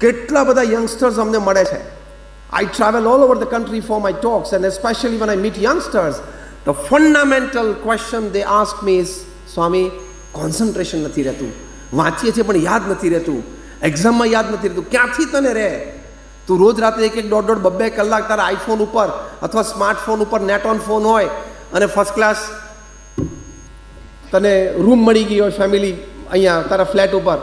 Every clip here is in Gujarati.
કેટલા બધા યંગસ્ટર્સ અમને મળે છે. I travel all over the country for my talks and especially when I meet youngsters the fundamental question they ask me is Swami concentration નથી રહેતું. વાંચીએ છીએ પણ યાદ નથી રહેતું. એક્ઝામમાં યાદ નથી રહેતું. ક્યાંથી તને રહે? તું રોજ રાત્રે એક એક દોઢ દોઢ બબ્બે કલાક તારા આઈફોન ઉપર અથવા સ્માર્ટફોન ઉપર નેટ ઓન ફોન હોય અને ફર્સ્ટ ક્લાસ તને રૂમ મળી ગઈ હોય ફેમિલી અહીંયા તારા ફ્લેટ ઉપર.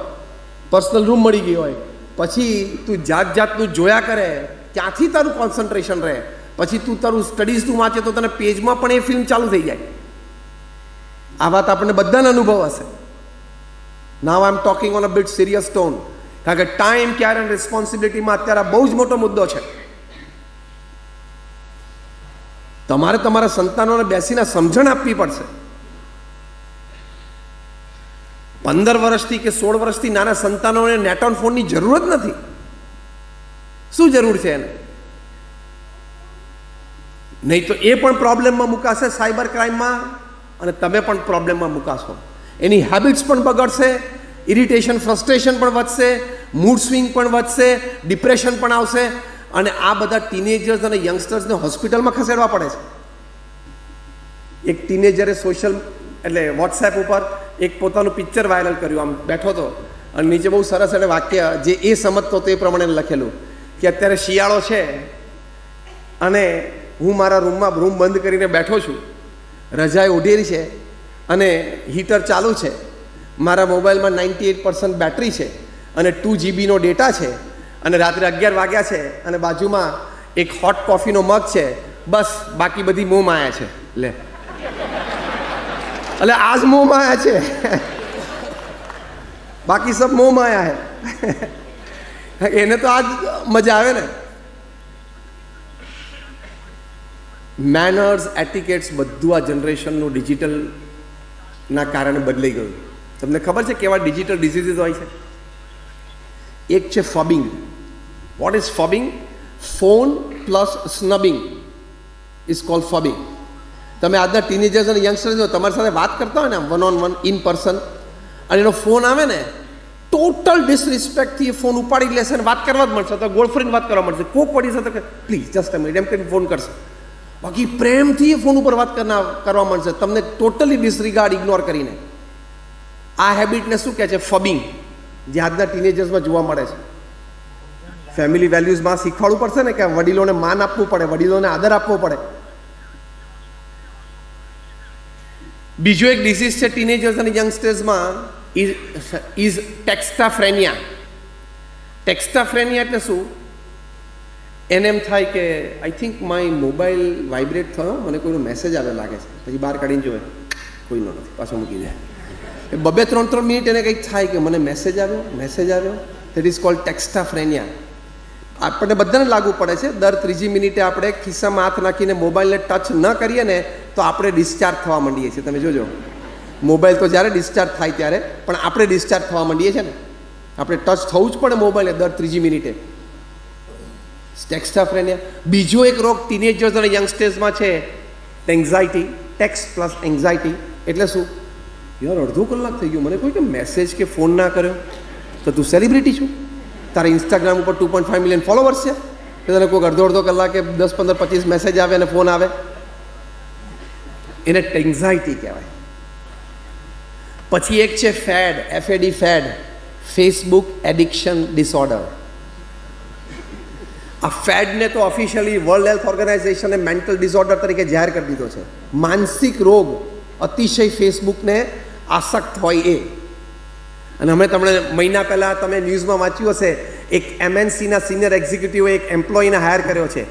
પર્સનલ રૂમ મળી ગઈ હોય. પછી તું જાત જાતનું જોયા કરે, ત્યાંથી તારું કોન્સન્ટ્રેશન રહે. પછી તું તારું સ્ટડીઝ તું વાંચે તો તને પેજમાં પણ એ ફિલ્મ ચાલુ થઈ જાય. આ વાત આપણને બધાને અનુભવ હશે. Now I am talking on a bit serious tone કારણ કે ટાઈમ કેર એન્ડ રિસ્પોન્સિબિલિટીમાં અત્યારે બહુ જ મોટો મુદ્દો છે. તમારે તમારા સંતાનોને બેસીને સમજણ આપવી પડશે. પંદર વર્ષથી કે સોળ વર્ષથી નાના સંતાનોને નેટોન ફોનની જરૂર જ નથી. શું જરૂર છે એને? નહીં તો એ પણ પ્રોબ્લેમમાં મુકાશે સાયબર ક્રાઇમમાં અને તમે પણ પ્રોબ્લેમમાં મુકાશો. એની હેબિટ્સ પણ બગડશે ઇરિટેશન ફ્રસ્ટ્રેશન પણ વધશે મૂડ સ્વિંગ પણ વધશે ડિપ્રેશન પણ આવશે અને આ બધા ટીનેજર્સ અને યંગસ્ટર્સને હોસ્પિટલમાં ખસેડવા પડે છે. એક ટીનેજરે સોશિયલ એટલે વોટ્સએપ ઉપર એક પોતાનું પિક્ચર વાયરલ કર્યું, આમ બેઠો હતો અને નીચે બહુ સરસ એને વાક્ય, જે એ સમજતો તે પ્રમાણે લખેલું, કે અત્યારે શિયાળો છે અને હું મારા રૂમમાં, રૂમ બંધ કરીને બેઠો છું. રજાએ ઓઢેલી છે અને હીટર ચાલુ છે. મારા મોબાઈલમાં નાઇન્ટી એટ પર્સન્ટ બેટરી છે અને ટુ જીબીનો ડેટા છે અને રાત્રે અગિયાર વાગ્યા છે અને બાજુમાં એક હોટ કોફીનો મગ છે. બસ, બાકી બધી મોં માયા છે. લે. એટલે આજ મોં માયા છે. બાકી સબ મોહ માયા હે. એને તો આજ મજા આવે ને. મેનર્સ એટિકેટ્સ બધું આ જનરેશનનું ડિજિટલના કારણે બદલાઈ ગયું. તમને ખબર છે કેવા ડિજિટલ ડિઝીઝીસ હોય છે? એક છે phubbing what is phubbing phone plus snubbing is call phubbing તમે આજના ટીનેજર્સ અને યંગસ્ટર્સ જો તમારી સાથે વાત કરતા હોય ને one on one in person અને એનો ફોન આવે ને ટોટલ ડિસરિસ્પેક્ટથી એ ફોન ઉપાડી લેશે અને વાત કરવા જ મળશે. તો ગોળ ફરીને વાત કરવા મળશે. કોક પડી શકે કે પ્લીઝ જસ્ટ એમ એમ કરીને ફોન કરશે. બાકી પ્રેમથી એ ફોન ઉપર વાત કરવા મળશે. તમને ટોટલી ડિસરિગાર્ડ ઇગ્નોર કરીને. આ હેબિટને શું કહે છે? ફબિંગ જે આજના ટીનેજર્સમાં જોવા મળે છે. ફેમિલી વેલ્યુઝમાં શીખવાડવું પડશે ને કે વડીલોને માન આપવું પડે, વડીલોને આદર આપવો પડે. બીજો એક ડિસીઝ છે ટીનેજર્સ અને યંગસ્ટર્સમાં ઇઝ ઇઝ ટેક્સ્ટાફ્રેનિયા ટેક્સ્ટાફ્રેનિયા એટલે શું? એને એમ થાય કે I think my mobile vibrate થયો, મને કોઈનો મેસેજ આવે લાગે છે. પછી બહાર કાઢીને જોવે કોઈનો નથી. પાછો મૂકી દે. એ બબે ત્રણ ત્રણ મિનિટ એને કંઈક થાય કે મને મેસેજ આવ્યો મેસેજ આવ્યો. દેટ ઇઝ કોલ્ડ ટેક્સ્ટાફ્રેનિયા આપણને બધાને લાગુ પડે છે. દર ત્રીજી મિનિટે આપણે ખિસ્સામાં હાથ નાખીને મોબાઈલને ટચ ન કરીએ ને, તો આપણે ડિસ્ચાર્જ થવા માંડીએ છીએ. તમે જોજો. મોબાઈલ તો જ્યારે ડિસ્ચાર્જ થાય ત્યારે, પણ આપણે ડિસ્ચાર્જ થવા માંડીએ છીએ ને. આપણે ટચ થવું જ પડે મોબાઈલને દર ત્રીજી મિનિટે. ટેક્સ્ટાફ્રેનિયા બીજો એક રોગ ટીનેજર્સ અને યંગસ્ટર્સમાં છે. એન્ઝાયટી ટેક્સ પ્લસ એન્ઝાયટી એટલે શું? યાર, અડધો કલાક થઈ ગયો. મને કોઈ કે મેસેજ કે ફોન ના કર્યો. તો તું સેલિબ્રિટી છું? તારા ઇન્સ્ટાગ્રામ ઉપર two point five million followers છે? કે તને કોઈક અડધો અડધો કલાકે દસ, પંદર, પચીસ મેસેજ આવે અને ફોન આવે. એને એન્ઝાયટી કહેવાય. પછી એક છે FAD FAD FAD Facebook addiction disorder આ ફેડને તો ઓફિશિયલી વર્લ્ડ હેલ્થ ઓર્ગેનાઇઝેશને મેન્ટલ ડિસઓર્ડર તરીકે જાહેર કરી દીધો છે. માનસિક રોગ અતિશય ફેસબુકને આસક્ત હોય એ. અને અમે તમને મહિના પહેલાં તમે ન્યૂઝમાં વાંચ્યું હશે, એક એમએનસીના સિનિયર એક્ઝિક્યુટિવે એક એમ્પ્લોયીને હાયર કર્યો છે,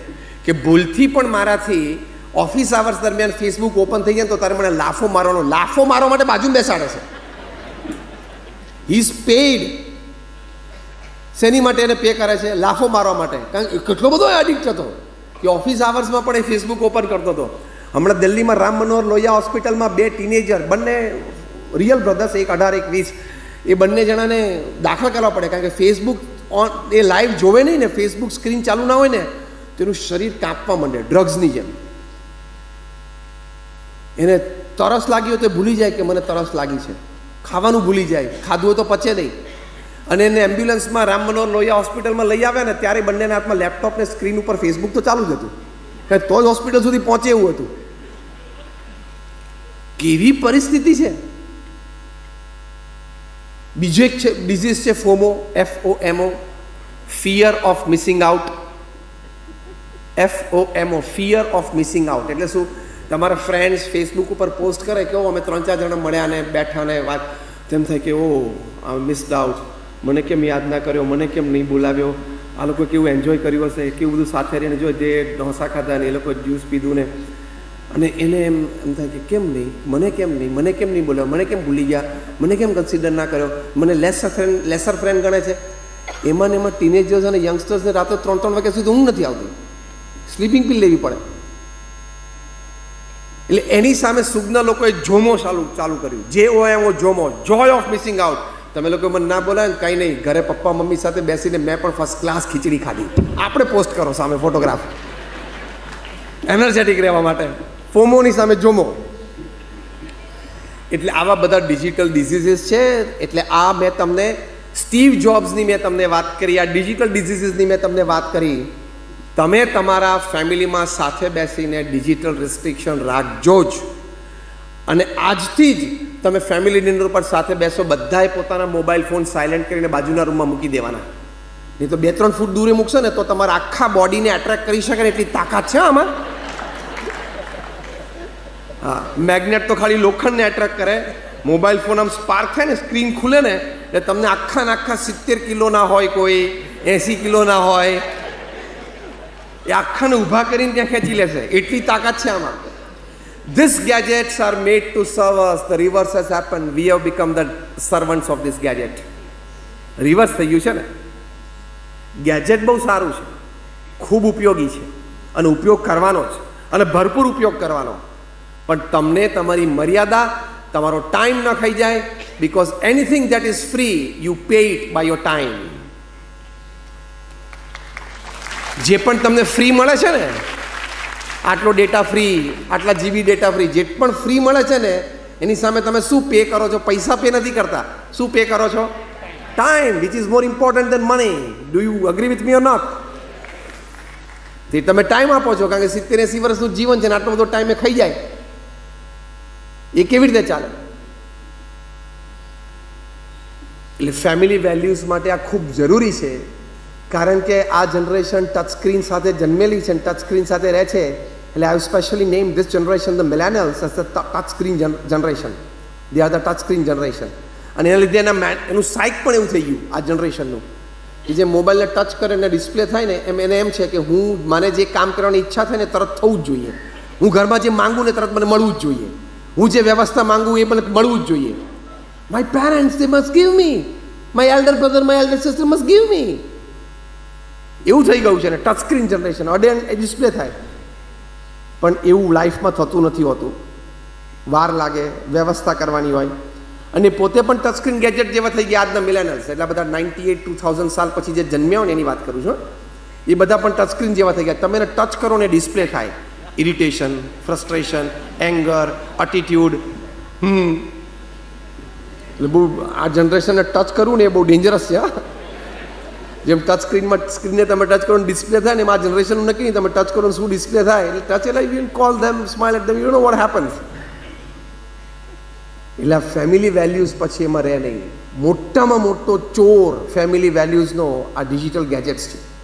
કે ભૂલથી પણ મારાથી ઓફિસ આવર્સ દરમિયાન ફેસબુક ઓપન થઈ જાય તો તારે મને લાફો મારવાનો, લાફો મારવા માટે બાજુ બેસાડે છે. ઇઝ પેઇડ શેની માટે એને પે કરે છે? લાફો મારવા માટે. કારણ કે કેટલો બધો એડિક્ટ હતો. કે ઓફિસ આવર્સમાં પણ એ ફેસબુક ઓપન કરતો હતો. હમણાં દિલ્હીમાં રામ મનોહર લોહિયા હોસ્પિટલમાં બે ટીનેજર બંને રિયલ બ્રધર્સ એક અઢાર, એક વીસ. એ બંને જણાને દાખલ કરવા પડે. કારણ કે ફેસબુક ઓન એ લાઈવ જોવે નહીં ને ફેસબુક સ્ક્રીન ચાલુ ના હોય ને તેનું શરીર કાપવા માંડે ડ્રગ્સની જેમ. એને તરસ લાગી હોય તો ભૂલી જાય કે મને તરસ લાગી છે. ખાવાનું ભૂલી જાય. ખાધું હોય તો પચે નહીં. અને એને એમ્બ્યુલન્સમાં રામ મનોહર લોહિયા હોસ્પિટલમાં લઈ આવ્યા ને, ત્યારે બંનેના હાથમાં લેપટોપ ને સ્ક્રીન ઉપર ફેસબુક તો ચાલુ જ હતું. કારણ તો જ હોસ્પિટલ સુધી પહોંચે એવું હતું. કેવી પરિસ્થિતિ છે. બીજો એક છે ડિઝીઝ છે FOMO F O MO fear of missing out F O MO fear of missing out એટલે શું? તમારા ફ્રેન્ડ્સ ફેસબુક ઉપર પોસ્ટ કરે કે ઓ અમે ત્રણ ચાર જણા મળ્યા ને બેઠા ને વાત. તેમ થાય કે ઓ આ મિસ્ડ આઉટ મને કેમ યાદ ના કર્યો? મને કેમ નહીં બોલાવ્યો? આ લોકો કેવું એન્જોય કર્યું હશે? કેવું બધું સાથે રહીને જો જે ઢોસા ખાધા ને એ લોકો જ્યુસ પીધું ને અને એને એમ એમ થાય કે કેમ નહીં? મને કેમ નહીં? મને કેમ નહીં બોલ્યો? મને કેમ ભૂલી ગયા? મને કેમ કન્સિડર ના કર્યો? મને લેસર ફ્રેન્ડ લેસર ફ્રેન્ડ ગણે છે? એમાં ને એમાં ટીનેજર્સ અને યંગસ્ટર્સને રાત્રે ત્રણ ત્રણ વાગ્યા સુધી ઊંઘ નથી આવતી. સ્લીપિંગ પિલ લેવી પડે. એટલે એની સામે સુગના લોકોએ જોમો ચાલુ ચાલુ કર્યું. J O M O JOMO. Joy of missing out તમે લોકો મને ના બોલાય ને કંઈ નહીં. ઘરે પપ્પા, મમ્મી સાથે બેસીને મેં પણ ફર્સ્ટ ક્લાસ ખીચડી ખાધી. આપણે પોસ્ટ કરો સામે ફોટોગ્રાફ એનર્જેટિક રહેવા માટે. ફોમોની સામે જોમો. એટલે આવા બધા ડિજિટલ ડિઝીઝીસ છે, એટલે આ મેં તમને સ્ટીવ જોબ્સની મેં તમને વાત કરી, આ ડિજિટલ ડિઝીઝીસની મેં તમને વાત કરી. તમે તમારા ફેમિલીમાં સાથે બેસીને ડિજિટલ રિસ્ટ્રિક્શન રાખજો જ. અને આજથી જ તમે ફેમિલી ડિનર ઉપર સાથે બેસો, બધાએ પોતાના મોબાઈલ ફોન સાયલેન્ટ કરીને બાજુના રૂમમાં મૂકી દેવાના. નહીં તો બે ત્રણ ફૂટ દૂરે મૂકશો ને તો તમારા આખા બોડીને એટ્રેક્ટ કરી શકે એટલી તાકાત છે આમાં? હા. મેગ્નેટ તો ખાલી લોખંડને એટ્રેક્ટ કરે. મોબાઈલ ફોન આમ સ્પાર્ક થાય ને સ્ક્રીન ખુલે ને, એટલે તમને આખા ને આખા સિત્તેર કિલોના હોય કોઈ, એંસી કિલોના હોય. એ આખાને ઊભા કરીને ત્યાં ખેંચી લેશે. એટલી તાકાત છે આમાં. This gadgets are made to serve us the reverse has happen we have become the servants of this gadget reverse થઈ ગયું છે ને? ગેજેટ બહુ સારું છે. ખૂબ ઉપયોગી છે. અને ઉપયોગ કરવાનો જ. અને ભરપૂર ઉપયોગ કરવાનો. પણ તમને તમારી મર્યાદા, તમારો ટાઈમ ન ખાઈ જાય because anything that is free you pay it by your time જે પણ તમને ફ્રી મળે છે ને, આટલો ડેટા ફ્રી આટલા જીબી ડેટા ફ્રી જે પણ ફ્રી મળે છે ને, એની સામે તમે શું પે કરો છો? પૈસા પે નથી કરતા. શું પે કરો છો? Time which is more important than money do you agree with me or not તે તમે ટાઈમ આપો છો, કારણ કે સિત્તેર એસી વર્ષનું જીવન છે ને, આટલો બધો ટાઈમ એ ખાઈ જાય. એ કેવી રીતે ચાલે એટલે ફેમિલી વેલ્યુઝ માટે આ ખૂબ જરૂરી છે કારણ કે આ જનરેશન ટચ સ્ક્રીન સાથે જન્મેલી છે ટચ સ્ક્રીન સાથે રહે છે એટલે I specially name this generation the millennials as touch screen generation they are the touch screen generation અને એના લીધે એના એનું સાઇક પણ એવું થઈ ગયું આ જનરેશનનું કે જે મોબાઈલને ટચ કરે અને ડિસ્પ્લે થાય ને, એમ, એને એમ છે કે હું મને જે કામ કરવાની ઈચ્છા થાય ને તરત થવું જ જોઈએ. હું ઘરમાં જે માંગુ ને તરત મને મળવું જ જોઈએ. હું જે વ્યવસ્થા માંગુ એ મને મળવું જ જોઈએ. My parents they must give me my elder brother my elder sister must give me એવું થઈ ગયું છે ને ટચ સ્ક્રીન જનરેશન અડેન ડિસ્પ્લે થાય. પણ એવું લાઈફમાં થતું નથી હોતું. વાર લાગે, વ્યવસ્થા કરવાની હોય. અને પોતે પણ ટચ સ્ક્રીન ગેજેટ જેવા થઈ ગયા આજના મિલેનર્સ એટલે બધા નાઇન્ટી એટ ટુ થાઉઝન્ડ સાલ પછી જે જન્મ્યા હોય ને એની વાત કરું છું એ બધા પણ ટચ સ્ક્રીન જેવા થઈ ગયા. તમે ટચ કરો ને ડિસ્પ્લે થાય. ઇરિટેશન ફ્રસ્ટ્રેશન એંગર અટીટ્યુડ હમ એટલે બહુ આ જનરેશનને ટચ કરવું ને એ બહુ ડેન્જરસ છે જેમ ટચ સ્ક્રીનમાં સ્ક્રીનને તમે ટચ કરો ડિસ્પ્લે થાય ને આ જનરેશનનું નક્કી નહીં તમે ટચ કરો શું ડિસ્પ્લે થાય, એટલે ટચ એટલે you call them smile at them you know what happens એટલે આ ફેમિલી વેલ્યુઝ પછી એમાં રહે નહીં. મોટામાં મોટો ચોર ફેમિલી વેલ્યુઝનો આ ડિજિટલ ગેજેટ્સ છે.